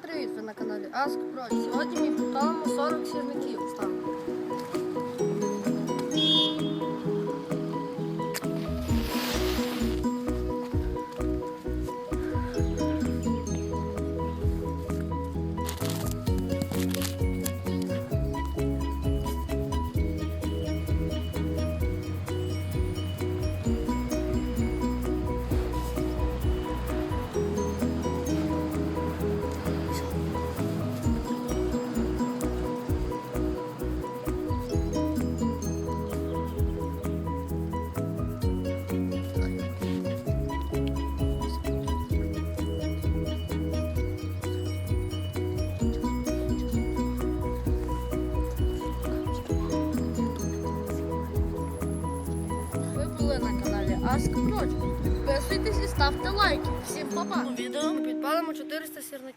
привіт! Ви на каналі Ask Pro. Сьогодні ми поставимо 40 Ask Pro. Підписуйтесь і ставте лайки. Всім па-па. Відео ми підпалимо 400 сірників.